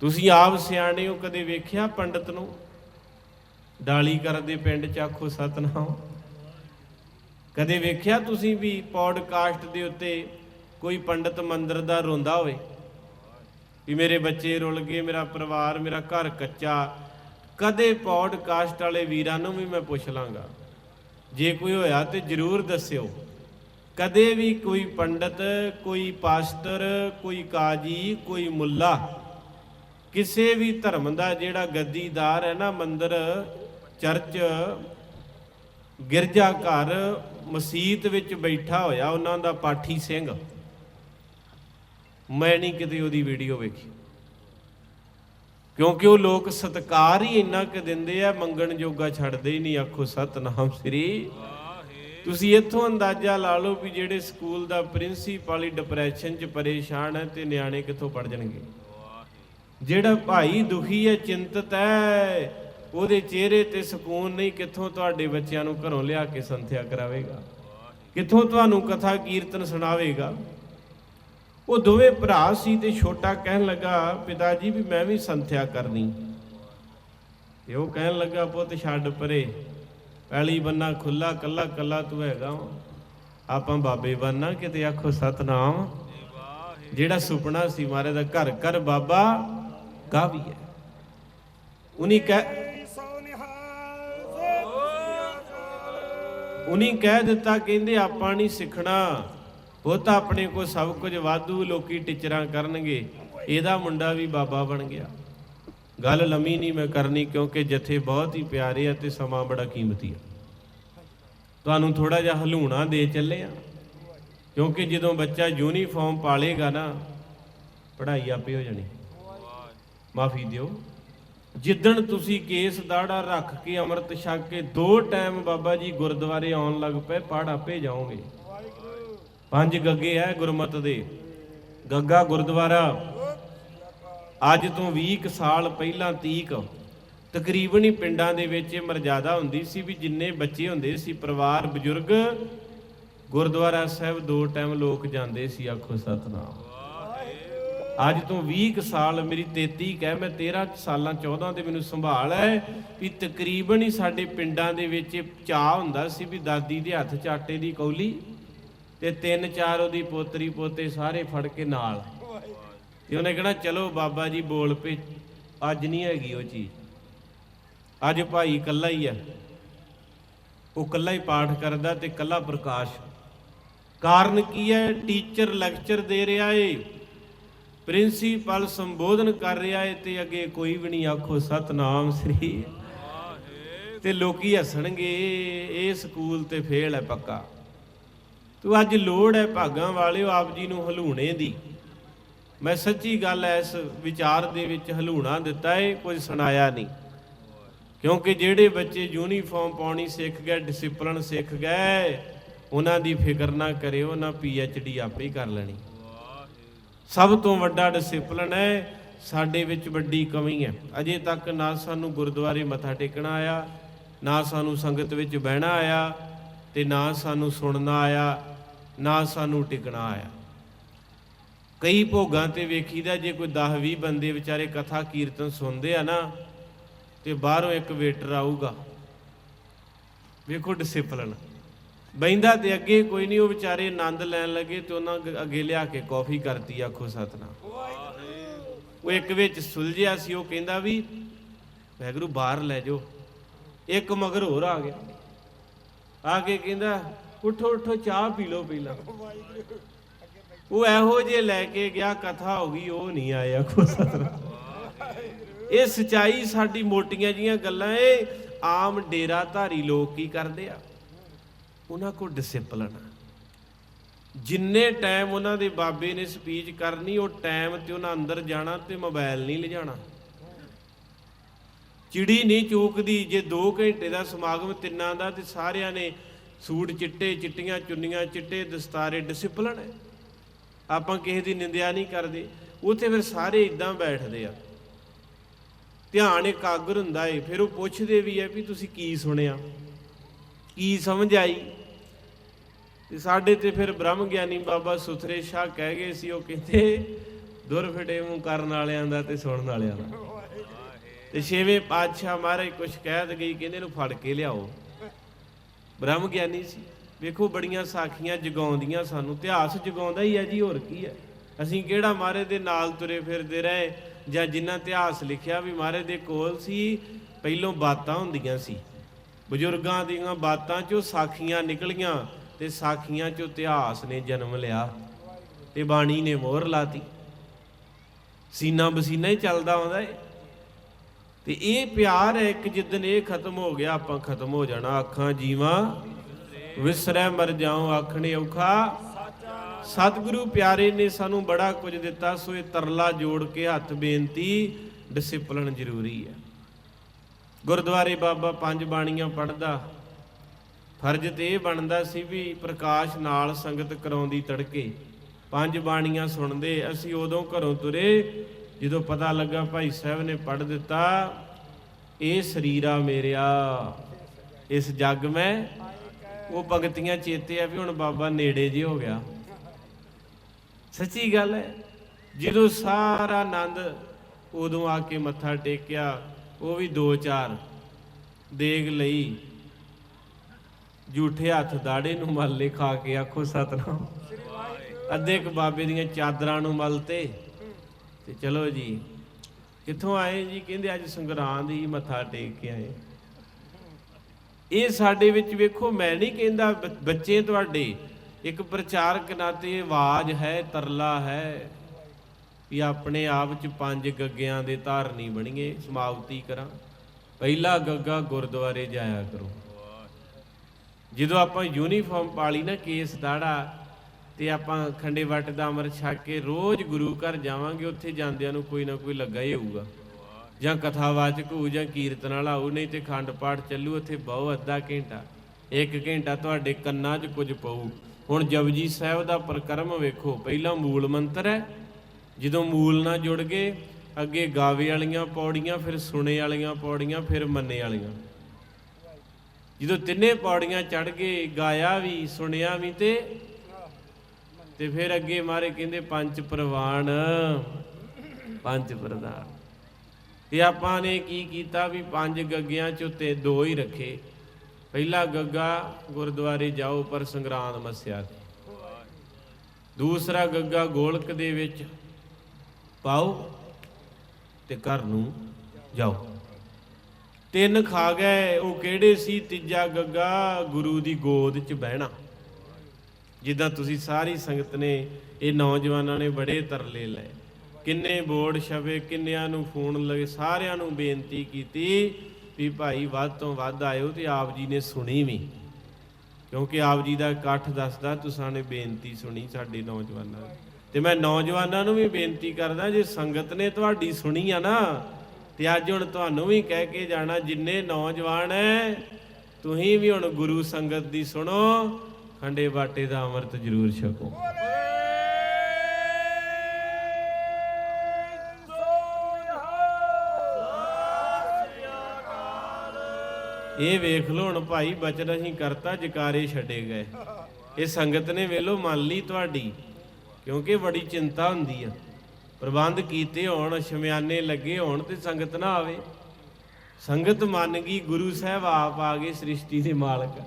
ਤੁਸੀਂ ਆਪ ਸਿਆਣੇ ਹੋ, ਕਦੇ ਵੇਖਿਆ ਪੰਡਤ ਨੂੰ? ਡਾਲੀ ਕਰਦੇ ਪਿੰਡ ਚ ਆਖੋ, ਸਤਨਾਮ। ਕਦੇ ਵੇਖਿਆ ਤੁਸੀਂ ਵੀ ਪੌਡਕਾਸਟ ਦੇ ਉੱਤੇ ਕੋਈ ਪੰਡਤ ਮੰਦਰ ਦਾ ਰੋਂਦਾ ਹੋਵੇ? ਵੀ ਮੇਰੇ ਬੱਚੇ ਰੁੱਲ ਗਏ, ਮੇਰਾ ਪਰਿਵਾਰ, ਮੇਰਾ ਘਰ ਕੱਚਾ, ਕਦੇ ਪੌਡਕਾਸਟ ਵਾਲੇ ਵੀਰਾਂ ਨੂੰ ਵੀ ਮੈਂ ਪੁੱਛ ਲਾਂਗਾ। ਜੇ ਕੋਈ ਹੋਇਆ ਤੇ ਜਰੂਰ ਦੱਸਿਓ। ਕਦੇ ਵੀ ਕੋਈ ਪੰਡਤ, ਕੋਈ ਪਾਸਟਰ, ਕੋਈ ਕਾਜੀ, ਕੋਈ ਮੁੱਲਾ ਕਿਸੇ ਵੀ ਧਰਮ ਦਾ ਜਿਹੜਾ ਗੱਦੀਦਾਰ ਹੈ ਨਾ ਮੰਦਰ, ਚਰਚ, ਗਿਰਜਾ ਘਰ, ਮਸਜਿਦ ਵਿੱਚ ਬੈਠਾ ਹੋਇਆ, ਉਹਨਾਂ ਦਾ ਪਾਠੀ ਸਿੰਘ। ਮੈਂ ਨਹੀਂ ਕਿਤੇ ਉਹਦੀ ਵੀਡੀਓ ਵੇਖੀ। ਕਿਉਂਕਿ ਉਹ ਲੋਕ ਸਤਕਾਰ ਹੀ ਇੰਨਾ ਕੁ ਦਿੰਦੇ ਆ, ਮੰਗਣ ਜੋਗਾ ਛੱਡਦੇ ਹੀ ਨਹੀਂ। ਆਖੋ, ਸਤਨਾਮ ਸ੍ਰੀ। ਤੁਸੀਂ ਇੱਥੋਂ ਅੰਦਾਜ਼ਾ ਲਾ ਲਓ ਵੀ ਜਿਹੜੇ ਸਕੂਲ ਦਾ ਪ੍ਰਿੰਸੀਪਲ ਹੀ ਡਿਪਰੈਸ਼ਨ 'ਚ ਪਰੇਸ਼ਾਨ ਹੈ ਤੇ ਨਿਆਣੇ ਕਿੱਥੋਂ ਪੜ ਜਾਣਗੇ? ਜਿਹੜਾ ਭਾਈ ਦੁਖੀ ਹੈ, ਚਿੰਤਤ ਹੈ, ਉਹਦੇ ਚਿਹਰੇ ਤੇ ਸਕੂਨ ਨਹੀਂ, ਕਿੱਥੋਂ ਤੁਹਾਡੇ ਬੱਚਿਆਂ ਨੂੰ ਘਰੋਂ ਲਿਆ ਕੇ ਸੰਥਿਆ ਕਰਾਵੇਗਾ? ਕਿੱਥੋਂ ਤੁਹਾਨੂੰ ਕਥਾ ਕੀਰਤਨ ਸੁਣਾਵੇਗਾ? ਉਹ ਦੋਵੇਂ ਭਰਾ ਸੀ ਤੇ ਛੋਟਾ ਕਹਿਣ ਲੱਗਾ, ਪਿਤਾ ਜੀ, ਵੀ ਮੈਂ ਵੀ ਸੰਥਿਆ ਕਰਨੀ। ਤੇ ਉਹ ਕਹਿਣ ਲੱਗਾ, ਪੁੱਤ, ਛੱਡ ਪਰੇ। ਪੈਲੀ ਬੰਨਾ ਖੁੱਲਾ ਕੱਲਾ ਕੱਲਾ ਤੂੰ ਹੈਗਾ ਆਪਾਂ ਬਾਬੇ ਬੰਨਾ ਕਿਤੇ ਆਖੋ ਸਤਨਾਮ। ਜਿਹੜਾ ਸੁਪਨਾ ਸੀ ਮਾਰੇ ਦਾ ਘਰ ਘਰ ਬਾਬਾ। ਗਾਵੀ ਹੈ। ਉਨੀ ਕਹਿ ਉਨੀ ਕਹਿ ਦਿੱਤਾ, ਕਹਿੰਦੇ ਆਪਾਂ ਨਹੀਂ ਸਿੱਖਣਾ। ਉਹ ਤਾਂ ਆਪਣੇ ਕੋਲ ਸਭ ਕੁਝ ਵਾਧੂ, ਲੋਕੀ ਟੀਚਰਾਂ ਕਰਨਗੇ। ਇਹਦਾ ਮੁੰਡਾ ਵੀ ਬਾਬਾ ਬਣ ਗਿਆ। ਗੱਲ ਲੰਮੀ ਨਹੀਂ ਮੈਂ ਕਰਨੀ, ਕਿਉਂਕਿ ਜਥੇ ਬਹੁਤ ਹੀ ਪਿਆਰੇ ਆ ਤੇ ਸਮਾਂ ਬੜਾ ਕੀਮਤੀ ਆ। ਤੁਹਾਨੂੰ ਥੋੜਾ ਜਿਹਾ ਹਲੂਣਾ ਦੇ ਚੱਲੇ ਆ। ਕਿਉਂਕਿ ਜਦੋਂ ਬੱਚਾ ਯੂਨੀਫਾਰਮ ਪਾਲੇਗਾ ਨਾ, ਪੜ੍ਹਾਈ ਆਪੇ ਹੋ ਜਾਣੀ। ਮਾਫੀ ਦਿਓ। ਜਿੱਦਣ ਤੁਸੀਂ ਕੇਸ ਦਾੜਾ ਰੱਖ ਕੇ ਅੰਮ੍ਰਿਤ ਛਕ ਕੇ ਦੋ ਟਾਈਮ ਬਾਬਾ ਜੀ ਗੁਰਦੁਆਰੇ ਆਉਣ ਲੱਗ ਪਏ ਪੜ ਆਪੇ ਜਾਓਗੇ। ਪੰਜ ਗੱਗੇ ਐ ਗੁਰਮਤ ਦੇ। ਗੱਗਾ ਗੁਰਦੁਆਰਾ। ਅੱਜ ਤੋਂ 20 ਕੁ ਸਾਲ ਪਹਿਲਾਂ ਤੀਕ। ਤਕਰੀਬਨ ਹੀ ਪਿੰਡਾਂ ਦੇ ਵਿੱਚ ਇਹ ਮਰਜ਼ਾਦਾ ਹੁੰਦੀ ਸੀ ਵੀ ਜਿੰਨੇ ਬੱਚੇ ਹੁੰਦੇ ਸੀ, ਪਰਿਵਾਰ, ਬਜ਼ੁਰਗ, ਗੁਰਦੁਆਰਾ ਸਾਹਿਬ ਦੋ ਟਾਈਮ ਲੋਕ ਜਾਂਦੇ ਸੀ, ਆਖੋ ਸਤਨਾਮ। ਅੱਜ ਤੋਂ 20 ਕੁ ਸਾਲ ਮੇਰੀ 33 ਕਹਿ ਮੈਂ 13 ਸਾਲਾਂ 14 ਤੇ ਮੈਨੂੰ ਸੰਭਾਲ ਹੈ ਵੀ ਤਕਰੀਬਨ ਹੀ ਸਾਡੇ ਪਿੰਡਾਂ ਦੇ ਵਿੱਚ ਚਾਹ ਹੁੰਦਾ ਸੀ ਵੀ ਦਾਦੀ ਦੇ ਹੱਥ 'ਚ ਆਟੇ ਦੀ ਕੌਲੀ ਤੇ ਤਿੰਨ ਚਾਰ ਉਹਦੀ ਪੋਤਰੀ ਪੋਤੇ ਸਾਰੇ ਫੜ ਕੇ ਨਾਲ। ਤੇ ਉਹਨੇ ਕਹਿਣਾ ਚਲੋ ਬਾਬਾ ਜੀ, ਬੋਲ ਪੇ, ਅੱਜ ਨਹੀਂ ਹੈਗੀ ਉਹ ਚੀਜ਼। ਅੱਜ ਭਾਈ ਇਕੱਲਾ ਹੀ ਹੈ ਉਹ ਇਕੱਲਾ ਹੀ ਪਾਠ ਕਰਦਾ ਤੇ ਇਕੱਲਾ ਪ੍ਰਕਾਸ਼। ਕਾਰਨ ਕੀ ਹੈ? ਟੀਚਰ ਲੈਕਚਰ ਦੇ ਰਿਹਾ ਏ। ਪ੍ਰਿੰਸੀਪਲ ਸੰਬੋਧਨ ਕਰ ਰਿਹਾ ਏ ਤੇ ਅੱਗੇ ਕੋਈ ਵੀ ਨਹੀਂ ਆਖੋ, ਸਤਨਾਮ ਸ੍ਰੀ। ਤੇ ਲੋਕੀ ਹੱਸਣਗੇ, ਇਹ ਸਕੂਲ ਤੇ ਫੇਲ ਹੈ ਪੱਕਾ। ਤੂੰ ਅੱਜ ਲੋੜ ਹੈ ਭਾਗਾਂ ਵਾਲਿਓ ਆਪ ਜੀ ਨੂੰ ਹਲੂਣੇ ਦੀ। ਮੈਂ ਸੱਚੀ ਗੱਲ ਐ ਇਸ ਵਿਚਾਰ ਦੇ ਵਿੱਚ ਹਲੂਣਾ ਦਿੱਤਾ ਏ, ਕੁਝ ਸੁਣਾਇਆ ਨਹੀਂ। ਕਿਉਂਕਿ ਜਿਹੜੇ ਬੱਚੇ ਯੂਨੀਫਾਰਮ ਪਾਉਣੀ ਸਿੱਖ ਗਏ, ਡਿਸਪਲਨ ਸਿੱਖ ਗਏ, ਉਹਨਾਂ ਦੀ ਫਿਕਰ ਨਾ ਕਰਿਓ ਨਾ ਡੀ ਆਪੇ ਹੀ ਕਰ ਲੈਣੀ। ਸਭ ਤੋਂ ਵੱਡਾ ਡਿਸਪਲਿਨ ਹੈ, ਸਾਡੇ ਵਿੱਚ ਵੱਡੀ ਕਮੀ ਹੈ। ਅਜੇ ਤੱਕ ਨਾ ਸਾਨੂੰ ਗੁਰਦੁਆਰੇ ਮੱਥਾ ਟੇਕਣਾ ਆਇਆ, ਨਾ ਸਾਨੂੰ ਸੰਗਤ ਵਿੱਚ ਬਹਿਣਾ ਆਇਆ ਤੇ ਨਾ ਸਾਨੂੰ ਸੁਣਨਾ ਆਇਆ, ਨਾ ਸਾਨੂੰ ਟਿਕਣਾ ਆਇਆ। ਕਈ ਭੋਗਾਂ ਤੇ ਵੇਖੀਦਾ, ਜੇ ਕੋਈ 10 20 ਬੰਦੇ ਵਿਚਾਰੇ ਕਥਾ ਕੀਰਤਨ ਸੁਣਦੇ ਆ ਨਾ, ਤੇ ਬਾਹਰੋਂ ਇੱਕ ਵੇਟਰ ਆਊਗਾ। ਵੇਖੋ ਡਿਸਪਲਿਨ ਬੈਂਦਾ ਤੇ ਅੱਗੇ ਕੋਈ ਨਹੀਂ, ਉਹ ਵਿਚਾਰੇ ਆਨੰਦ ਲੈਣ ਲੱਗੇ ਤੇ ਉਹਨਾਂ ਅੱਗੇ- ਲਿਆ ਕੇ ਕਾਫੀ ਕਰਤੀ ਆਖੋ ਸਤਨਾਮ। ਉਹ ਇੱਕ ਵਿੱਚ ਸੁਲਝਿਆ ਸੀ, ਉਹ ਕਹਿੰਦਾ ਵੀ, ਵੈਗਰੂ ਬਾਹਰ ਲੈ ਜਾਓ। ਇੱਕ ਮਗਰ ਹੋਰ ਆ ਗਿਆ। ਆ ਕੇ ਕਹਿੰਦਾ, ਉਠੋ ਉਠੋ, ਚਾਹ ਪੀ ਲਓ ਪਹਿਲਾਂ। ਉਹ ਇਹੋ ਜੇ ਲੈ ਕੇ ਗਿਆ, ਕਥਾ ਹੋ ਗਈ, ਉਹ ਨਹੀਂ ਆਇਆ, ਆਖੋ ਸਤਨਾਮ। ਇਹ ਸਚਾਈ ਸਾਡੀ ਮੋਟੀਆਂ ਜੀਆਂ ਗੱਲਾਂ ਏ ਆਮ ਡੇਰਾਧਾਰੀ ਲੋਕ ਕੀ ਕਰਦੇ ਆ? ਉਹਨਾਂ ਕੋਲ ਡਿਸਪਲਿਨ ਆ। ਜਿੰਨੇ ਟਾਈਮ ਉਹਨਾਂ ਦੇ ਬਾਬੇ ਨੇ ਸਪੀਚ ਕਰਨੀ, ਉਹ ਟਾਈਮ ਤੇ ਉਹਨਾਂ ਅੰਦਰ ਜਾਣਾ ਤੇ ਮੋਬਾਈਲ ਨਹੀਂ ਲਿਜਾਣਾ। ਚਿੜੀ ਨਹੀਂ ਚੂਕਦੀ, ਜੇ 2 ਘੰਟੇ ਦਾ ਸਮਾਗਮ ਤਿੰਨਾਂ ਦਾ ਤੇ ਸਾਰਿਆਂ ਨੇ ਸੂਟ ਚਿੱਟੇ, ਚਿੱਟੀਆਂ ਚੁੰਨੀਆਂ ਚਿੱਟੇ, ਦਸਤਾਰੇ ਡਿਸਪਲਨ ਹੈ ਆਪਾਂ ਕਿਸੇ ਦੀ ਨਿੰਦਿਆ ਨਹੀਂ ਕਰਦੇ। ਉੱਥੇ ਫਿਰ ਸਾਰੇ ਇਦਾਂ ਬੈਠਦੇ ਆ। ਧਿਆਨ ਇਕਾਗਰ ਹੁੰਦਾ ਏ। ਫਿਰ ਉਹ ਪੁੱਛਦੇ ਵੀ ਐ ਵੀ ਤੁਸੀਂ ਕੀ ਸੁਣਿਆ? ਕੀ ਸਮਝ ਆਈ? ਤੇ ਸਾਡੇ ਤੇ ਫਿਰ ਬ੍ਰਹਮ ਗਿਆਨੀ ਬਾਬਾ ਸੁਥਰੇ ਸ਼ਾਹ ਕਹਿ ਗਏ ਸੀ, ਉਹ ਕਹਿੰਦੇ, ਦੁਰ ਫਟੇ ਮੂੰਹ ਕਰਨ ਵਾਲਿਆਂ ਦਾ ਤੇ ਸੁਣਨ ਵਾਲਿਆਂ ਦਾ। ਤੇ ਛੇਵੇਂ ਪਾਤਸ਼ਾਹ ਮਹਾਰਾਜ ਕੁਛ ਕਹਿ ਗਈ, ਕਹਿੰਦੇ ਇਹਨੂੰ ਫੜ ਕੇ ਲਿਆਓ। ਬ੍ਰਹਮ ਗਿਆਨੀ ਸੀ, ਵੇਖੋ ਬੜੀਆਂ ਸਾਖੀਆਂ ਜਗਾਉਂਦੀਆਂ ਸਾਨੂੰ, ਇਤਿਹਾਸ ਜਗਾਉਂਦਾ ਹੀ ਹੈ ਜੀ, ਹੋਰ ਕੀ ਹੈ। ਅਸੀਂ ਕਿਹੜਾ ਮਹਾਰਾਜ ਦੇ ਨਾਲ ਤੁਰੇ ਫਿਰਦੇ ਰਹੇ, ਜਾਂ ਜਿੰਨਾ ਇਤਿਹਾਸ ਲਿਖਿਆ ਵੀ ਮਹਾਰਾਜ ਦੇ ਕੋਲ ਸੀ, ਪਹਿਲੋਂ ਬਾਤਾਂ ਹੁੰਦੀਆਂ ਸੀ। ਬਜ਼ੁਰਗਾਂ ਦੀਆਂ ਬਾਤਾਂ ਚੋਂ ਸਾਖੀਆਂ ਨਿਕਲੀਆਂ ਤੇ ਸਾਖੀਆਂ ਚ ਇਤਿਹਾਸ ਨੇ ਜਨਮ ਲਿਆ ਤੇ ਬਾਣੀ ਨੇ ਮੋਹਰ ਲਾਤੀ। ਸੀਨਾ ਬਸੀਨਾ ਹੀ ਚੱਲਦਾ ਆਉਂਦਾ ਏ। ਤੇ ਇਹ ਪਿਆਰ ਹੈ ਇੱਕ ਜਿੱਦਨ ਇਹ ਖਤਮ ਹੋ ਗਿਆ, ਆਪਾਂ ਖਤਮ ਹੋ ਜਾਣਾ। ਅੱਖਾਂ ਜੀਵਾਂ, ਵਿਸਰੈ ਮਰ ਜਾਉ, ਆਖਣੇ ਔਖਾ। ਸਤਿਗੁਰੂ ਪਿਆਰੇ ਨੇ ਸਾਨੂੰ ਬੜਾ ਕੁਝ ਦਿੱਤਾ, ਸੋ ਇਹ ਤਰਲਾ ਜੋੜ ਕੇ ਹੱਥ ਬੇਨਤੀ, ਡਿਸਪਲਨ ਜ਼ਰੂਰੀ ਹੈ। ਗੁਰਦੁਆਰੇ ਬਾਬਾ ਪੰਜ ਬਾਣੀਆਂ ਪੜਦਾ ਫਰਜ਼ ਤੇ ਇਹ ਬਣਦਾ ਸੀ ਵੀ ਪ੍ਰਕਾਸ਼ ਨਾਲ ਸੰਗਤ ਕਰਾਉਂਦੀ ਤੜਕੇ। ਪੰਜ ਬਾਣੀਆਂ ਸੁਣਦੇ ਅਸੀਂ ਉਦੋਂ ਘਰੋਂ ਤੁਰੇ, ਜਦੋਂ ਪਤਾ ਲੱਗਾ ਭਾਈ ਸਾਹਿਬ ਨੇ ਪੜ ਦਿੱਤਾ, ਇਹ ਸਰੀਰਾ ਮੇਰਿਆ, ਇਸ ਜੱਗ ਮੈਂ। ਉਹ ਭਗਤੀਆਂ ਚੇਤੇ ਆ ਵੀ ਹੁਣ ਬਾਬਾ ਨੇੜੇ ਜੇ ਹੋ ਗਿਆ। ਸੱਚੀ ਗੱਲ ਹੈ, ਜਦੋਂ ਸਾਰਾ ਆਨੰਦ ਉਦੋਂ ਆ ਕੇ ਮੱਥਾ ਟੇਕਿਆ, ਉਹ ਵੀ ਦੋ ਚਾਰ ਦੇਗ ਲਈ। ਝੂਠੇ ਹੱਥ ਦਾੜੇ ਨੂੰ ਮੱਲੇ ਖਾ ਕੇ ਆਖੋ ਸਤਨਾਮ। ਅੱਧੇ ਕ ਬਾਬੇ ਦੀਆਂ ਚਾਦਰਾਂ ਨੂੰ ਮਲਤੇ ਤੇ ਚਲੋ ਜੀ, ਕਿੱਥੋਂ ਆਏ ਜੀ? ਕਹਿੰਦੇ ਅੱਜ ਸੰਗਰਾਂਦ ਹੀ ਮੱਥਾ ਟੇਕ ਕੇ ਆਏ। ਇਹ ਸਾਡੇ ਵਿੱਚ ਵੇਖੋ, ਮੈਂ ਨਹੀਂ ਕਹਿੰਦਾ ਬ- ਬੱਚੇ ਤੁਹਾਡੇ, ਇੱਕ ਪ੍ਰਚਾਰਕ ਨਾਤੇ ਆਵਾਜ਼ ਹੈ, ਤਰਲਾ ਹੈ, ਵੀ ਆਪਣੇ ਆਪ ਚ ਪੰਜ ਗੱਗਿਆਂ ਦੇ ਧਾਰਨੀ ਬਣੀਏ, ਸਮਾਪਤੀ ਕਰਾਂ। ਪਹਿਲਾ ਗੱਗਾ ਗੁਰਦੁਆਰੇ ਜਾਇਆ ਕਰੋ। ਜਦੋਂ ਆਪਾਂ ਯੂਨੀਫਾਰਮ ਲਈ ਨਾ ਕੇਸ ਦਾੜਾ ਤੇ ਆਪਾਂ ਖੰਡੇ ਵੱਟ ਦਾ ਅੰਮ੍ਰਿਤ ਛਕ ਕੇ ਰੋਜ਼ ਗੁਰੂ ਘਰ ਜਾਵਾਂਗੇ, ਉੱਥੇ ਜਾਂਦਿਆਂ ਨੂੰ ਕੋਈ ਨਾ ਕੋਈ ਲੱਗਾ ਹੀ ਹੋਊਗਾ। ਜਾਂ ਕਥਾਵਾਚਕ ਹੋਊ ਜਾਂ ਕੀਰਤਨ ਵਾਲਾ ਹੋਊ, ਨਹੀਂ ਤੇ ਖੰਡ ਪਾਠ ਚੱਲੂ, ਉੱਥੇ ਬਹੁ ਅੱਧਾ ਘੰਟਾ, ਇੱਕ ਘੰਟਾ ਤੁਹਾਡੇ ਕੰਨਾਂ 'ਚ ਕੁਝ ਪਊ। ਹੁਣ ਜਪਜੀ ਸਾਹਿਬ ਦਾ ਪ੍ਰਕਰਮ ਵੇਖੋ, ਪਹਿਲਾ ਮੂਲ ਮੰਤਰ ਹੈ, ਜਦੋਂ ਮੂਲ ਨਾਲ ਜੁੜ ਗਏ, ਅੱਗੇ ਗਾਵੇ ਵਾਲੀਆਂ ਪੌੜੀਆਂ, ਫਿਰ ਸੁਣੇ ਵਾਲੀਆਂ ਪੌੜੀਆਂ, ਫਿਰ ਮੰਨੇ ਵਾਲੀਆਂ। ਜਦੋਂ ਤਿੰਨੇ ਪੌੜੀਆਂ ਚੜ ਗਏ ਗਾਇਆ ਵੀ, ਸੁਣਿਆ ਵੀ ਤੇ ਤੇ ਫਿਰ ਅੱਗੇ ਮਾਰੇ ਕਹਿੰਦੇ, ਪੰਜ ਪ੍ਰਵਾਨ ਪੰਜ ਪ੍ਰਧਾਨ। ਤੇ ਆਪਾਂ ਨੇ ਕੀ ਕੀਤਾ ਵੀ ਪੰਜ ਗੱਗਿਆਂ ਚ ਉੱਤੇ ਦੋ ਹੀ ਰੱਖੇ। ਪਹਿਲਾ ਗੱਗਾ ਗੁਰਦੁਆਰੇ ਜਾਓ ਪਰ ਸੰਗਰਾਂਦ ਮੱਸਿਆ ਤੇ। ਦੂਸਰਾ ਗੱਗਾ ਗੋਲਕ ਦੇ ਵਿੱਚ ਪਾਓ ਤੇ ਘਰ ਨੂੰ ਜਾਓ। ਤਿੰਨ ਖਾ ਗਏ, ਉਹ ਕਿਹੜੇ ਸੀ? ਤੀਜਾ ਗੱਗਾ, ਗੁਰੂ ਦੀ ਗੋਦ 'ਚ ਬਹਿਣਾ। ਜਿੱਦਾਂ ਤੁਸੀਂ ਸਾਰੀ ਸੰਗਤ ਨੇ ਇਹ ਨੌਜਵਾਨਾਂ ਨੇ ਬੜੇ ਤਰਲੇ ਲਏ। ਕਿੰਨੇ ਬੋਰਡ ਛਵੇ ਕਿੰਨਿਆਂ ਨੂੰ ਫੋਨ ਲਗੇ, ਸਾਰਿਆਂ ਨੂੰ ਬੇਨਤੀ ਕੀਤੀ ਵੀ ਭਾਈ ਵੱਧ ਤੋਂ ਵੱਧ ਆਇਓ ਤੇ ਆਪ ਜੀ ਨੇ ਸੁਣੀ ਵੀ। ਕਿਉਂਕਿ ਆਪ ਜੀ ਦਾ ਇਕੱਠ ਦੱਸਦਾ, ਤੁਸਾਂ ਨੇ ਬੇਨਤੀ ਸੁਣੀ ਸਾਡੇ ਨੌਜਵਾਨਾਂ ਦੀ। ਤੇ ਮੈਂ ਨੌਜਵਾਨਾਂ ਨੂੰ ਵੀ ਬੇਨਤੀ ਕਰਦਾ, ਜੇ ਸੰਗਤ ਨੇ ਤੁਹਾਡੀ ਸੁਣੀ ਆ ਨਾ ਤੇ ਅੱਜ ਹੁਣ ਤੁਹਾਨੂੰ ਵੀ ਕਹਿ ਕੇ ਜਾਣਾ, ਜਿੰਨੇ ਨੌਜਵਾਨ ਐ, ਤੁਸੀਂ ਵੀ ਹੁਣ ਗੁਰੂ ਸੰਗਤ ਦੀ ਸੁਣੋ, ਖੰਡੇ ਬਾਟੇ ਦਾ ਅੰਮ੍ਰਿਤ ਜ਼ਰੂਰ ਛਕੋ। ਇਹ ਵੇਖ ਲਓ ਹੁਣ ਭਾਈ, ਬਚਨ ਅਸੀਂ ਕਰਤਾ, ਜਕਾਰੇ ਛੱਡੇ ਗਏ। ਇਹ ਸੰਗਤ ਨੇ ਵੇਲੋ ਮੰਨ ਲਈ ਤੁਹਾਡੀ, ਕਿਉਂਕਿ ਬੜੀ ਚਿੰਤਾ ਹੁੰਦੀ ਆ। ਪ੍ਰਬੰਧ ਕੀਤੇ ਹੋਣ, ਸ਼ਮਿਆਨੇ ਲੱਗੇ ਹੋਣ ਤੇ ਸੰਗਤ ਨਾ ਆਵੇ। ਸੰਗਤ ਮੰਨ ਗਈ, ਗੁਰੂ ਸਾਹਿਬ ਆਪ ਆ ਗਏ ਸ੍ਰਿਸ਼ਟੀ ਦੇ ਮਾਲਕ।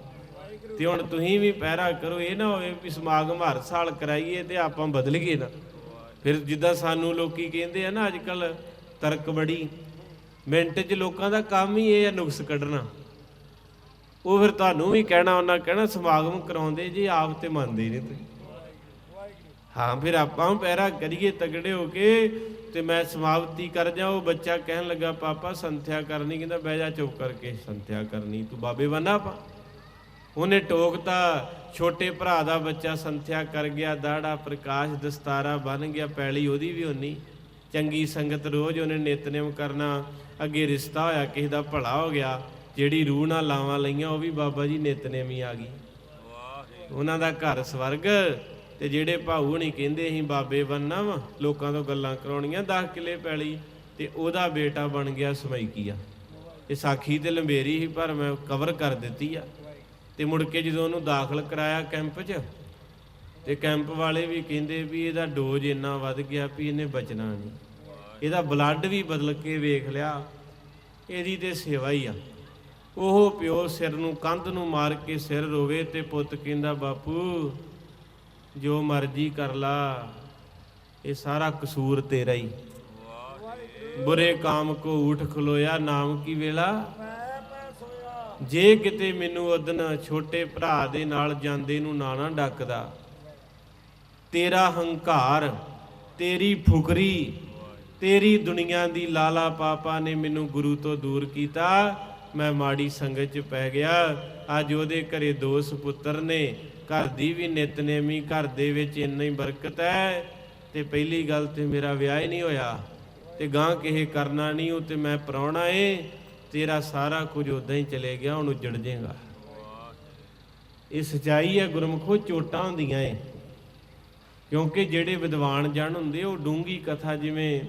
ਤੇ ਹੁਣ ਤੁਸੀਂ ਵੀ ਪਹਿਰਾ ਕਰੋ, ਇਹ ਨਾ ਹੋਵੇ ਵੀ ਸਮਾਗਮ ਹਰ ਸਾਲ ਕਰਾਈਏ ਤੇ ਆਪਾਂ ਬਦਲ ਗਏ ਨਾ। ਫਿਰ ਜਿੱਦਾਂ ਸਾਨੂੰ ਲੋਕੀ ਕਹਿੰਦੇ ਆ ਨਾ ਅੱਜ ਕੱਲ ਤਰਕ ਬੜੀ। ਮਿੰਟ 'ਚ ਲੋਕਾਂ ਦਾ ਕੰਮ ਹੀ ਇਹ ਆ ਨੁਕਸ ਕੱਢਣਾ। ਉਹ ਫਿਰ ਤੁਹਾਨੂੰ ਵੀ ਕਹਿਣਾ, ਉਹਨਾਂ ਕਹਿਣਾ, ਸਮਾਗਮ ਕਰਾਉਂਦੇ ਜੀ ਆਪ ਤੇ ਮੰਨਦੇ ਨਹੀਂ ਤੁਸੀਂ। ਹਾਂ, ਫਿਰ ਆਪਾਂ ਪੈਰਾ ਕਰੀਏ ਤਗੜੇ ਹੋ ਕੇ ਤੇ ਮੈਂ ਸਮਾਪਤੀ ਕਰ ਜਾ ਉਹ ਬੱਚਾ ਕਹਿਣ ਲੱਗਾ, ਪਾਪਾ, ਸੰਥਿਆ ਕਰਨੀ। ਕਹਿੰਦਾ, ਬਹਿ ਜਾ ਚੁੱਪ ਕਰਕੇ। ਸੰਥਿਆ ਕਰਨੀ? ਤੂੰ ਬਾਬੇ ਬਣਾ ਪਾ ਉਹਨੇ ਟੋਕਤਾ ਛੋਟੇ ਭਰਾ ਦਾ ਬੱਚਾ ਸੰਥਿਆ ਕਰ ਗਿਆ। ਦਾੜਾ ਪ੍ਰਕਾਸ਼ ਦਸਤਾਰਾ ਬਣ ਗਿਆ, ਪੈਲੀ ਉਹਦੀ ਵੀ ਹੋਣੀ। ਚੰਗੀ ਸੰਗਤ ਰੋਜ਼ ਉਹਨੇ ਨਿਤਨੇਮ ਕਰਨਾ। ਅੱਗੇ ਰਿਸ਼ਤਾ ਹੋਇਆ, ਕਿਸੇ ਦਾ ਭਲਾ ਹੋ ਗਿਆ। ਜਿਹੜੀ ਰੂਹ ਨਾਲ ਲਾਵਾਂ ਲਈਆਂ, ਉਹ ਵੀ ਬਾਬਾ ਜੀ ਨਿਤਨੇਮ ਹੀ ਆ ਗਈ। ਉਹਨਾਂ ਦਾ ਘਰ ਸਵਰਗ। ਤੇ ਜਿਹੜੇ ਭਾਊ ਨਹੀਂ ਕਹਿੰਦੇ ਅਸੀਂ ਬਾਬੇ ਬੰਨਾ ਵਾ, ਲੋਕਾਂ ਤੋਂ ਗੱਲਾਂ ਕਰਾਉਣੀਆਂ 10 ਕਿੱਲੇ ਪੈਲੀ, ਤੇ ਉਹਦਾ ਬੇਟਾ ਬਣ ਗਿਆ ਸਮੈਕੀਆ ਇਹ ਸਾਖੀ ਤੇ ਲੰਬੇਰੀ ਸੀ, ਪਰ ਮੈਂ ਕਵਰ ਕਰ ਦਿੱਤੀ ਆ। ਤੇ ਮੁੜ ਕੇ ਜਦੋਂ ਉਹਨੂੰ ਦਾਖਲ ਕਰਾਇਆ ਕੈਂਪ 'ਚ, ਤੇ ਕੈਂਪ ਵਾਲੇ ਵੀ ਕਹਿੰਦੇ ਵੀ ਇਹਦਾ ਡੋਜ਼ ਇੰਨਾ ਵੱਧ ਗਿਆ ਵੀ ਇਹਨੇ ਬਚਣਾ ਨਹੀਂ। ਇਹਦਾ ਬਲੱਡ ਵੀ ਬਦਲ ਕੇ ਵੇਖ ਲਿਆ, ਇਹਦੀ ਤੇ ਸੇਵਾ ਹੀ ਆ। ਉਹ ਪਿਓ ਸਿਰ ਨੂੰ, ਕੰਧ ਨੂੰ ਮਾਰ ਕੇ ਸਿਰ ਰੋਵੇ ਤੇ ਪੁੱਤ ਕਹਿੰਦਾ, ਬਾਪੂ ਜੋ ਮਰਜ਼ੀ ਕਰ ਲਾ, ਇਹ ਸਾਰਾ ਕਸੂਰ ਤੇਰਾ ਹੀ। ਬੁਰੇ ਕਾਮ ਕੋ ਉਠ ਖਲੋਇਆ, ਨਾਮ ਕੀ ਵੇਲਾ? ਜੇ ਕਿਤੇ ਮੈਨੂੰ ਉਦਨ ਛੋਟੇ ਭਰਾ ਦੇ ਨਾਲ ਜਾਂਦੇ ਨੂੰ ਨਾ ਨਾ ਡੱਕਦਾ, ਤੇਰਾ ਹੰਕਾਰ, ਤੇਰੀ ਫੁਕਰੀ, ਤੇਰੀ ਦੁਨੀਆ ਦੀ ਲਾਲਾ ਪਾਪਾ ਨੇ ਮੈਨੂੰ ਗੁਰੂ ਤੋਂ ਦੂਰ ਕੀਤਾ, ਮੈਂ ਮਾੜੀ ਸੰਗਤ 'ਚ ਪੈ ਗਿਆ, ਅੱਜ ਉਹਦੇ ਘਰੇ ਦੋ ਸੁਪੁੱਤਰ ਨੇ ਘਰ ਦੀ ਵੀ ਨਿਤਨੇਮੀ ਘਰ ਦੇ ਵਿੱਚ ਇੰਨੀ ਬਰਕਤ ਹੈ ਤੇ ਪਹਿਲੀ ਗੱਲ ਤੇ ਮੇਰਾ ਵਿਆਹ ਹੀ ਨਹੀਂ ਹੋਇਆ ਤੇ ਗਾਂ ਕਿਹੇ ਕਰਨਾ ਨਹੀਂ, ਉਹ ਤੇ ਮੈਂ ਪ੍ਰਾਹੁਣਾ ਏ, ਤੇਰਾ ਸਾਰਾ ਕੁਝ ਉਦਾਂ ਹੀ ਚਲੇ ਗਿਆ, ਹੁਣ ਉੱਜੜ ਜਾਏਗਾ। ਇਹ ਸਚਾਈ ਹੈ ਗੁਰਮਖੋ, ਚੋਟਾਂ ਹੁੰਦੀਆਂ ਏ। ਕਿਉਂਕਿ ਜਿਹੜੇ ਵਿਦਵਾਨ ਜਣ ਹੁੰਦੇ, ਉਹ ਡੂੰਗੀ ਕਥਾ ਜਿਵੇਂ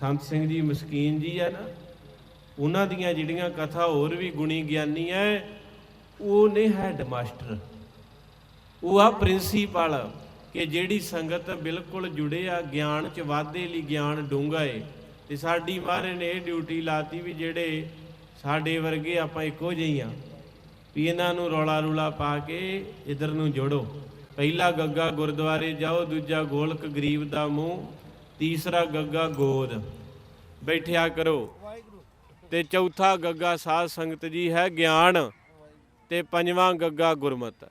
ਸੰਤ ਸਿੰਘ ਜੀ, ਮਸਕੀਨ ਜੀ ਆ ਨਾ, ਉਹਨਾਂ ਦੀਆਂ ਜਿਹੜੀਆਂ ਕਥਾ ਹੋਰ ਵੀ ਗੁਣੀ ਗਿਆਨੀ ਐ ਉਹ ਨੇ ਹੈਡ ਮਾਸਟਰ ਉਹ ਆ ਪ੍ਰਿੰਸੀਪਲ ਕਿ ਜਿਹੜੀ ਸੰਗਤ ਬਿਲਕੁਲ ਜੁੜੇ ਆ, ਗਿਆਨ ਚ ਵਾਧੇ ਲਈ ਗਿਆਨ ਡੂੰਘਾ ਏ। ਤੇ ਸਾਡੀ ਮਹਾਰਾਜ ਨੇ ਇਹ ਡਿਊਟੀ ਲਾਤੀ ਵੀ ਜਿਹੜੇ ਸਾਡੇ ਵਰਗੇ ਆਪਾਂ ਇੱਕੋ ਜਿਹੇ ਆ, ਵੀ ਇਹਨਾਂ ਨੂੰ ਰੌਲਾ ਰੂਲਾ ਪਾ ਕੇ ਇਧਰ ਨੂੰ ਜੋੜੋ। ਪਹਿਲਾ ਗੱਗਾ ਗੁਰਦੁਆਰੇ ਜਾਓ, ਦੂਜਾ ਗੋਲਕ ਗਰੀਬ ਦਾ ਮੂੰਹ, ਤੀਸਰਾ ਗੱਗਾ ਗੋਦ। ਬੈਠਿਆ ਕਰੋ। ਤੇ ਚੌਥਾ ਗੱਗਾ ਸਾਧ ਸੰਗਤ ਜੀ ਹੈ ਗਿਆਨ, ਤੇ ਪੰਜਵਾਂ ਗੱਗਾ ਗੁਰਮਤ।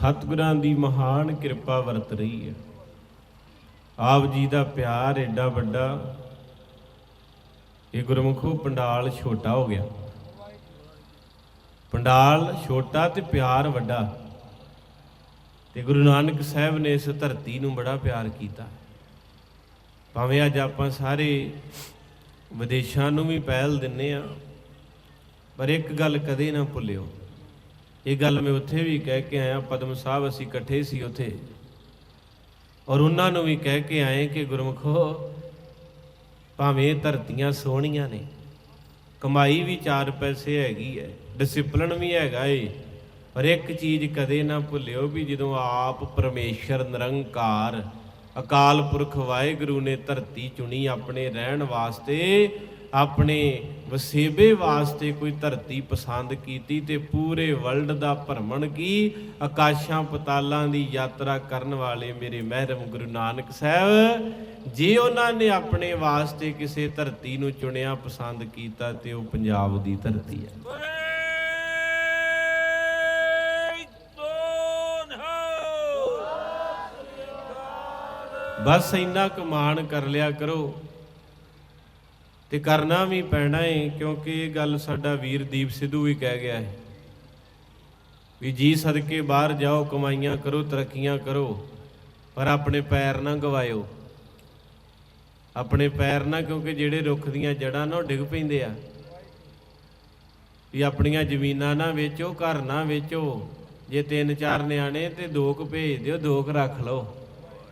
ਸਤਿਗੁਰਾਂ ਦੀ ਮਹਾਨ ਕਿਰਪਾ ਵਰਤ ਰਹੀ ਹੈ। ਆਪ ਜੀ ਦਾ ਪਿਆਰ ਐਡਾ ਵੱਡਾ ਇਹ ਗੁਰਮੁਖੋ ਪੰਡਾਲ ਛੋਟਾ ਹੋ ਗਿਆ। ਪੰਡਾਲ ਛੋਟਾ ਤੇ ਪਿਆਰ ਵੱਡਾ। ਤੇ ਗੁਰੂ ਨਾਨਕ ਸਾਹਿਬ ਨੇ ਇਸ ਧਰਤੀ ਨੂੰ ਬੜਾ ਪਿਆਰ ਕੀਤਾ। ਭਾਵੇਂ ਅੱਜ ਆਪਾਂ ਸਾਰੇ ਵਿਦੇਸ਼ਾਂ ਨੂੰ ਵੀ ਪਹਿਲ ਦਿੰਨੇ ਆ, ਪਰ ਇੱਕ ਗੱਲ ਕਦੇ ਨਾ ਭੁੱਲਿਓ ਇਹ ਗੱਲ ਮੈਂ ਉੱਥੇ ਵੀ ਕਹਿ ਕੇ ਆਇਆ, ਪਦਮ ਸਾਹਿਬ ਅਸੀਂ ਇਕੱਠੇ ਸੀ ਉੱਥੇ। ਔਰ ਉਹਨਾਂ ਨੂੰ ਵੀ ਕਹਿ ਕੇ ਆਏ ਕਿ ਗੁਰਮਖੋ, ਭਾਵੇਂ ਧਰਤੀਆਂ ਸੋਹਣੀਆਂ ਨੇ, ਕਮਾਈ ਵੀ 4 ਪੈਸੇ ਹੈਗੀ ਹੈ ਡਿਸਪਲਨ ਵੀ ਹੈਗਾ ਏ, ਪਰ ਇੱਕ ਚੀਜ਼ ਕਦੇ ਨਾ ਭੁੱਲਿਓ ਵੀ ਜਦੋਂ ਆਪ ਪਰਮੇਸ਼ਰ ਨਿਰੰਕਾਰ, ਅਕਾਲ ਪੁਰਖ ਵਾਹਿਗੁਰੂ ਨੇ ਧਰਤੀ ਚੁਣੀ ਆਪਣੇ ਰਹਿਣ ਵਾਸਤੇ ਆਪਣੇ ਵਸੇਬੇ ਵਾਸਤੇ ਕੋਈ ਧਰਤੀ ਪਸੰਦ ਕੀਤੀ ਤੇ ਪੂਰੇ ਵਰਲਡ ਦਾ ਭਰਮਣ ਕੀ? ਆਕਾਸ਼ਾਂ ਪਤਾਲਾਂ ਦੀ ਯਾਤਰਾ ਕਰਨ ਵਾਲੇ ਮੇਰੇ ਮਹਿਰਮ ਗੁਰੂ ਨਾਨਕ ਸਾਹਿਬ, ਜੇ ਉਹਨਾਂ ਨੇ ਆਪਣੇ ਵਾਸਤੇ ਕਿਸੇ ਧਰਤੀ ਨੂੰ ਚੁਣਿਆ ਪਸੰਦ ਕੀਤਾ ਤੇ ਉਹ ਪੰਜਾਬ ਦੀ ਧਰਤੀ ਹੈ। ਬਸ ਇੰਨਾ ਕੁ ਮਾਣ ਕਰ ਲਿਆ ਕਰੋ। ਤੇ ਕਰਨਾ ਵੀ ਪੈਣਾ ਏ, ਕਿਉਂਕਿ ਇਹ ਗੱਲ ਸਾਡਾ ਵੀਰ ਦੀਪ ਸਿੱਧੂ ਵੀ ਕਹਿ ਗਿਆ ਹੈ ਵੀ ਜੀ ਸਦਕੇ ਬਾਹਰ ਜਾਓ, ਕਮਾਈਆਂ ਕਰੋ, ਤਰੱਕੀਆਂ ਕਰੋ, ਪਰ ਆਪਣੇ ਪੈਰ ਨਾ ਗਵਾਇਓ। ਆਪਣੇ ਪੈਰ ਨਾ, ਕਿਉਂਕਿ ਜਿਹੜੇ ਰੁੱਖ ਦੀਆਂ ਜੜਾਂ ਨਾ ਉਹ ਡਿੱਗ ਪੈਂਦੇ ਆ। ਵੀ ਆਪਣੀਆਂ ਜ਼ਮੀਨਾਂ ਨਾ ਵੇਚੋ, ਘਰ ਨਾ ਵੇਚੋ। ਜੇ ਤਿੰਨ ਚਾਰ ਨਿਆਣੇ ਤੇ ਦੋ ਕੁ ਭੇਜ ਦਿਓ, ਦੋ ਕੁ ਰੱਖ ਲਓ।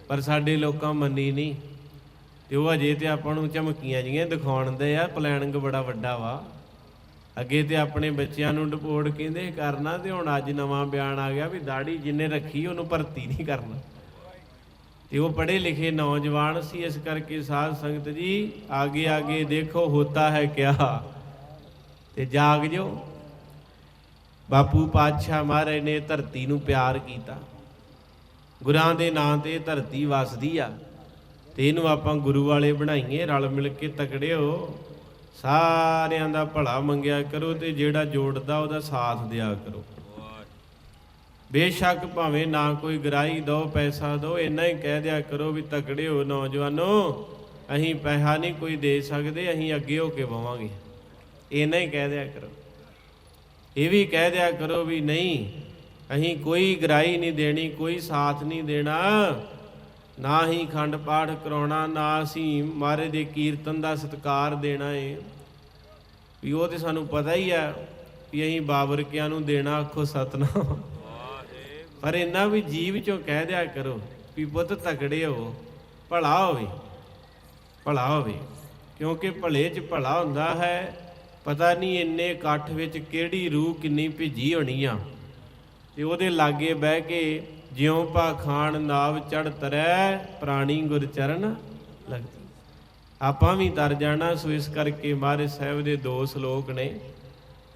ਪਰ ਸਾਡੇ ਲੋਕਾਂ ਮੰਨੀ ਨਹੀਂ। ਤੇ ਉਹ ਅਜੇ ਤੇ ਆਪਾਂ ਨੂੰ ਝਮਕੀਆਂ ਜੀਆਂ ਦਿਖਾਉਣ ਦੇ ਆ ਪਲੈਨਿੰਗ ਬੜਾ ਵੱਡਾ ਵਾ। ਅੱਗੇ ਤੇ ਆਪਣੇ ਬੱਚਿਆਂ ਨੂੰ ਡਿਪੋਰਟ ਕਹਿੰਦੇ ਕਰਨਾ ਤੇ ਹੁਣ ਅੱਜ ਨਵਾਂ ਬਿਆਨ ਆ ਗਿਆ ਵੀ ਦਾੜੀ ਜਿੰਨੇ ਰੱਖੀ ਉਹਨੂੰ ਭਰਤੀ ਨਹੀਂ ਕਰਨਾ। ਤੇ ਉਹ ਪੜ੍ਹੇ ਲਿਖੇ ਨੌਜਵਾਨ ਸੀ, ਇਸ ਕਰਕੇ ਸਾਧ ਸੰਗਤ ਜੀ, ਆਗੇ ਆਗੇ ਦੇਖੋ ਹੋਤਾ ਹੈ ਕਿਆ। ਤੇ ਜਾਗ ਜੋ ਬਾਪੂ ਪਾਤਸ਼ਾਹ ਮਹਾਰਾਜ ਨੇ ਧਰਤੀ ਨੂੰ ਪਿਆਰ ਕੀਤਾ। ਗੁਰਾਂ ਦੇ ਨਾਂ ਤੇ ਧਰਤੀ ਵਸਦੀ ਆ। ਤੇ ਇਹਨੂੰ ਆਪਾਂ ਗੁਰੂ ਵਾਲੇ ਬਣਾਈਏ, ਰਲ ਮਿਲ ਕੇ ਤਕੜਿਓ। ਸਾਰਿਆਂ ਦਾ ਭਲਾ ਮੰਗਿਆ ਕਰੋ ਤੇ ਜਿਹੜਾ ਜੋੜਦਾ ਉਹਦਾ ਸਾਥ ਦਿਆ ਕਰੋ। ਬੇਸ਼ੱਕ ਭਾਵੇਂ ਨਾ ਕੋਈ ਗਰਾਈ ਦੋ, ਪੈਸਾ ਦੋ, ਇੰਨਾ ਹੀ ਕਹਿ ਦਿਆ ਕਰੋ ਵੀ ਤਕੜੇ ਹੋ ਨੌਜਵਾਨੋ, ਅਸੀਂ ਪੈਸਾ ਨਹੀਂ ਕੋਈ ਦੇ ਸਕਦੇ, ਅਸੀਂ ਅੱਗੇ ਹੋ ਕੇ ਬਵਾਂਗੇ। ਇੰਨਾ ਹੀ ਕਹਿ ਦਿਆ ਕਰੋ। ਇਹ ਵੀ ਕਹਿ ਦਿਆ ਕਰੋ ਵੀ ਨਹੀਂ, ਅਸੀਂ ਕੋਈ ਗਰਾਈ ਨਹੀਂ ਦੇਣੀ, ਕੋਈ ਸਾਥ ਨਹੀਂ ਦੇਣਾ। ਨਾ ਹੀ ਖੰਡ ਪਾਠ ਕਰਾਉਣਾ ਨਾ ਅਸੀਂ ਮਹਾਰਾਜ ਦੇ ਕੀਰਤਨ ਦਾ ਸਤਿਕਾਰ ਦੇਣਾ ਏ। ਵੀ ਉਹ ਤੇ ਸਾਨੂੰ ਪਤਾ ਹੀ ਆ ਵੀ ਅਸੀਂ ਬਾਬਰਕਿਆਂ ਨੂੰ ਦੇਣਾ ਆਖੋ ਸਤਨਾਮ। ਪਰ ਇੰਨਾ ਵੀ ਜੀਵ ਚੋਂ ਕਹਿ ਦਿਆ ਕਰੋ ਵੀ ਬੁੱਧ ਤਕੜੇ ਹੋ, ਭਲਾ ਹੋਵੇ ਭਲਾ ਹੋਵੇ। ਕਿਉਂਕਿ ਭਲੇ 'ਚ ਭਲਾ ਹੁੰਦਾ ਹੈ, ਪਤਾ ਨਹੀਂ ਇੰਨੇ ਇਕੱਠ ਵਿੱਚ ਕਿਹੜੀ ਰੂਹ ਕਿੰਨੀ ਭਿੱਜੀ ਹੋਣੀ ਆ। ਤੇ ਉਹਦੇ ਲਾਗੇ ਬਹਿ ਕੇ ਜਿਉਂ ਪਾ ਖਾਣ ਨਾਵ ਚੜ ਤਰੈ, ਪ੍ਰਾਣੀ ਗੁਰ ਚਰਨ ਲਗਦੀ। ਆਪਾਂ ਵੀ ਤਰ ਜਾਣਾ, ਸੋ ਇਸ ਕਰਕੇ ਮਹਾਰਾਜ ਸਾਹਿਬ ਦੇ ਦੋ ਸ਼ਲੋਕ ਨੇ।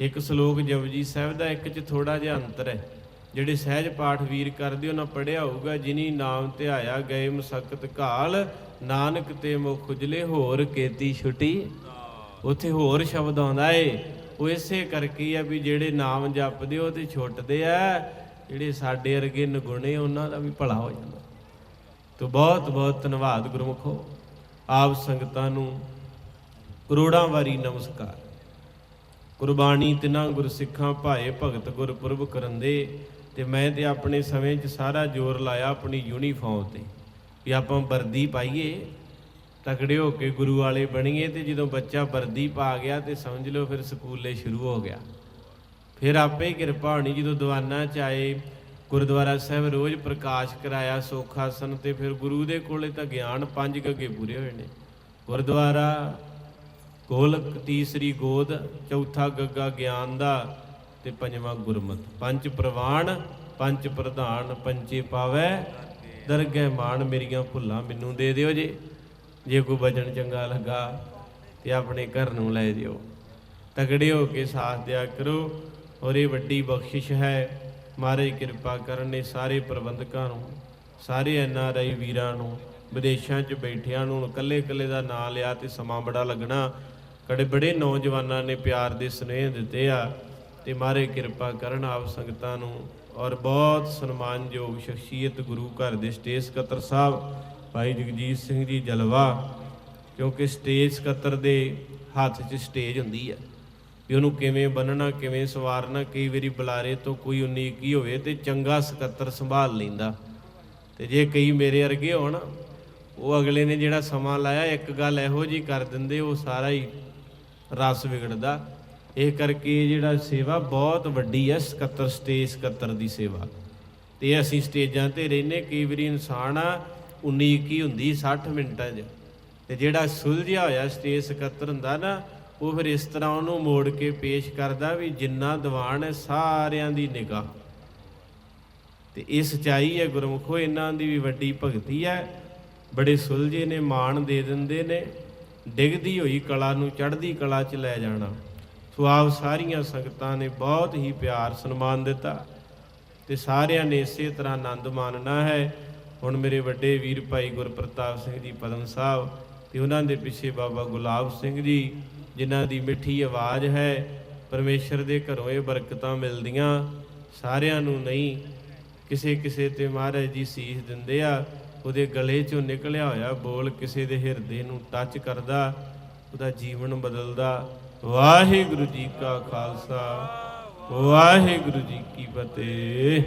ਇੱਕ ਸ਼ਲੋਕ ਜਪਜੀ ਸਾਹਿਬ ਦਾ, ਇੱਕ 'ਚ ਥੋੜਾ ਜਿਹਾ ਅੰਤਰ ਹੈ। ਜਿਹੜੇ ਸਹਿਜ ਪਾਠ ਵੀਰ ਕਰਦੇ, ਉਹਨਾਂ ਪੜਿਆ ਹੋਊਗਾ, ਜਿਨੀ ਨਾਮ ਧਿਆਇਆ ਗਏ ਮਸਕਤ ਘਾਲ, ਨਾਨਕ ਤੇ ਮੁਖ ਉਜਲੇ ਹੋਰ ਕੇਤੀ ਛੁਟੀ। ਉੱਥੇ ਹੋਰ ਸ਼ਬਦ ਆਉਂਦਾ ਏ। ਉਹ ਇਸੇ ਕਰਕੇ ਆ ਵੀ ਜਿਹੜੇ ਨਾਮ ਜਪਦੇ, ਉਹ ਤੇ ਛੁੱਟਦੇ ਆ। ਜਿਹੜੇ ਸਾਡੇ ਵਰਗੇ ਨਗੁਣੇ, ਉਹਨਾਂ ਦਾ ਵੀ ਭਲਾ ਹੋ ਜਾਂਦਾ। ਤੋ ਬਹੁਤ ਬਹੁਤ ਧੰਨਵਾਦ ਗੁਰਮੁਖੋ। ਆਪ ਸੰਗਤਾਂ ਨੂੰ ਕਰੋੜਾਂ ਵਾਰੀ ਨਮਸਕਾਰ। ਕੁਰਬਾਨੀ ਤਿਨਾਂ ਗੁਰਸਿੱਖਾਂ ਭਾਏ ਭਗਤ ਗੁਰਪੁਰਬ ਕਰੰਦੇ ਤੇ ਮੈਂ ਤੇ ਆਪਣੇ ਸਮੇਂ 'ਚ ਸਾਰਾ ਜ਼ੋਰ ਲਾਇਆ ਆਪਣੀ ਯੂਨੀਫਾਰਮ ਤੇ ਵੀ ਆਪਾਂ ਵਰਦੀ ਪਾਈਏ, ਤਕੜੇ ਹੋ ਕੇ ਗੁਰੂ ਵਾਲੇ ਬਣੀਏ ਤੇ ਜਦੋਂ ਬੱਚਾ ਵਰਦੀ ਪਾ ਗਿਆ ਤੇ ਸਮਝ ਲਓ ਫਿਰ ਸਕੂਲੇ ਸ਼ੁਰੂ ਹੋ ਗਿਆ। ਫਿਰ ਆਪੇ ਕਿਰਪਾ ਹੋਣੀ ਜਦੋਂ ਦੀਵਾਨਾਂ ਚ ਆਏ, ਗੁਰਦੁਆਰਾ ਸਾਹਿਬ ਰੋਜ਼ ਪ੍ਰਕਾਸ਼ ਕਰਾਇਆ ਸੋਖਾਸਨ ਤੇ ਫਿਰ ਗੁਰੂ ਦੇ ਕੋਲੇ ਤਾਂ ਗਿਆਨ ਪੰਜ ਗੱਗੇ ਪੂਰੇ ਹੋਏ ਨੇ। ਗੁਰਦੁਆਰਾ, ਗੋਲਕ, ਤੀਸਰੀ ਗੋਦ, ਚੌਥਾ ਗੱਗਾ ਗਿਆਨ ਦਾ ਤੇ ਪੰਜਵਾਂ ਗੁਰਮਤ। ਪੰਜ ਪ੍ਰਵਾਨ ਪੰਜ ਪ੍ਰਧਾਨ ਪੰਚੇ ਪਾਵੈ, ਦਰਗਹਿ ਮਾਨ ਮੇਰੀਆਂ ਭੁੱਲਾਂ ਮੈਨੂੰ ਦੇ ਦਿਓ ਜੇ। ਜੇ ਕੋਈ ਭਜਨ ਚੰਗਾ ਲੱਗਾ ਤੇ ਆਪਣੇ ਘਰ ਨੂੰ ਲੈ ਜਿਓ। ਤਗੜੇ ਹੋ ਕੇ ਸਾਥ ਦਿਆ ਕਰੋ। ਔਰ ਇਹ ਵੱਡੀ ਬਖਸ਼ਿਸ਼ ਹੈ। ਮਹਾਰਾਜ ਕਿਰਪਾ ਕਰਨ ਨੇ ਸਾਰੇ ਪ੍ਰਬੰਧਕਾਂ ਨੂੰ, ਸਾਰੇ ਐੱਨ ਆਰ ਆਈ ਵੀਰਾਂ ਨੂੰ, ਵਿਦੇਸ਼ਾਂ 'ਚ ਬੈਠਿਆਂ ਨੂੰ ਇਕੱਲੇ ਇਕੱਲੇ ਦਾ ਨਾਂ ਲਿਆ ਤੇ ਸਮਾਂ ਬੜਾ ਲੱਗਣਾ। ਕੜੇ ਬੜੇ ਨੌਜਵਾਨਾਂ ਨੇ ਪਿਆਰ ਦੇ ਸਨੇਹ ਦਿੱਤੇ ਆ ਤੇ ਮਹਾਰਾਜ ਕਿਰਪਾ ਕਰਨ ਆਪ ਸੰਗਤਾਂ ਨੂੰ ਔਰ ਬਹੁਤ ਸਨਮਾਨਯੋਗ ਸ਼ਖਸੀਅਤ ਗੁਰੂ ਘਰ ਦੇ ਸਟੇਜ ਸਕੱਤਰ ਸਾਹਿਬ ਭਾਈ ਜਗਜੀਤ ਸਿੰਘ ਜੀ ਜਲਵਾ, ਕਿਉਂਕਿ ਸਟੇਜ ਸਕੱਤਰ ਦੇ ਹੱਥ 'ਚ ਸਟੇਜ ਹੁੰਦੀ ਹੈ ਵੀ ਉਹਨੂੰ ਕਿਵੇਂ ਬੰਨਣਾ, ਕਿਵੇਂ ਸਵਾਰਨਾ, ਕਈ ਵਾਰੀ ਬੁਲਾਰੇ ਤੋਂ ਕੋਈ ਉਨੀਕ ਹੀ ਹੋਵੇ ਤੇ ਚੰਗਾ ਸਕੱਤਰ ਸੰਭਾਲ ਲੈਂਦਾ। ਤੇ ਜੇ ਕਈ ਮੇਰੇ ਵਰਗੇ ਹੋਣ, ਉਹ ਅਗਲੇ ਨੇ ਜਿਹੜਾ ਸਮਾਂ ਲਾਇਆ, ਇੱਕ ਗੱਲ ਇਹੋ ਜੀ ਕਰ ਦਿੰਦੇ, ਉਹ ਸਾਰਾ ਹੀ ਰਸ ਵਿਗੜਦਾ। ਇਹ ਕਰਕੇ ਇਹ ਜਿਹੜਾ ਸੇਵਾ ਬਹੁਤ ਵੱਡੀ ਹੈ, ਸਕੱਤਰ ਸਟੇਜ, ਸਕੱਤਰ ਦੀ ਸੇਵਾ। ਤੇ ਅਸੀਂ ਸਟੇਜਾਂ ਤੇ ਰਹਿੰਦੇ, ਕਈ ਵਾਰੀ ਇਨਸਾਨ ਆ 19 ਕੀ ਹੁੰਦੀ 60 ਮਿੰਟਾਂ 'ਚ। ਤੇ ਜਿਹੜਾ ਸੁਲਝਿਆ ਹੋਇਆ ਸਟੇਜ ਸਕੱਤਰ ਹੁੰਦਾ ਨਾ ਉਹ ਫਿਰ ਇਸ ਤਰ੍ਹਾਂ ਉਹਨੂੰ ਮੋੜ ਕੇ ਪੇਸ਼ ਕਰਦਾ ਵੀ ਜਿੰਨਾ ਦੀਵਾਨ ਹੈ ਸਾਰਿਆਂ ਦੀ ਨਿਗਾਹ। ਤੇ ਇਹ ਸਚਾਈ ਹੈ ਗੁਰਮੁਖੋ, ਇਹਨਾਂ ਦੀ ਵੀ ਵੱਡੀ ਭਗਤੀ ਹੈ। ਬੜੇ ਸੁਲਝੇ ਨੇ, ਮਾਣ ਦੇ ਦਿੰਦੇ ਨੇ। ਡਿੱਗਦੀ ਹੋਈ ਕਲਾ ਨੂੰ, ਚੜ੍ਹਦੀ ਕਲਾ 'ਚ ਲੈ ਜਾਣਾ। ਸੋ ਆਪ ਸਾਰੀਆਂ ਸੰਗਤਾਂ ਨੇ ਬਹੁਤ ਹੀ ਪਿਆਰ ਸਨਮਾਨ ਦਿੱਤਾ। ਤੇ ਸਾਰਿਆਂ ਨੇ ਇਸੇ ਤਰ੍ਹਾਂ ਆਨੰਦ ਮਾਣਨਾ ਹੈ। ਹੁਣ ਮੇਰੇ ਵੱਡੇ ਵੀਰ ਭਾਈ ਗੁਰਪ੍ਰਤਾਪ ਸਿੰਘ ਜੀ, ਪਦਮ ਸਾਹਿਬ ਤੇ ਉਹਨਾਂ ਦੇ ਪਿੱਛੇ ਬਾਬਾ ਗੁਲਾਬ ਸਿੰਘ ਜੀ ਜਿਨ੍ਹਾਂ ਦੀ ਮਿੱਠੀ ਆਵਾਜ਼ ਹੈ, ਪਰਮੇਸ਼ਰ ਦੇ ਘਰੋਂ ਇਹ ਬਰਕਤਾਂ ਮਿਲਦੀਆਂ। ਸਾਰਿਆਂ ਨੂੰ ਨਹੀਂ, ਕਿਸੇ ਕਿਸੇ ਤੇ ਮਹਾਰਾਜ ਜੀ ਸੀਸ ਦਿੰਦੇ ਆ। ਉਹਦੇ ਗਲੇ ਚੋਂ ਨਿਕਲਿਆ ਹੋਇਆ ਬੋਲ ਕਿਸੇ ਦੇ ਹਿਰਦੇ ਨੂੰ ਟੱਚ ਕਰਦਾ, ਉਹਦਾ ਜੀਵਨ ਬਦਲਦਾ। ਵਾਹਿਗੁਰੂ ਜੀ ਕਾ ਖਾਲਸਾ, ਵਾਹਿਗੁਰੂ ਜੀ ਕੀ ਫਤਿਹ।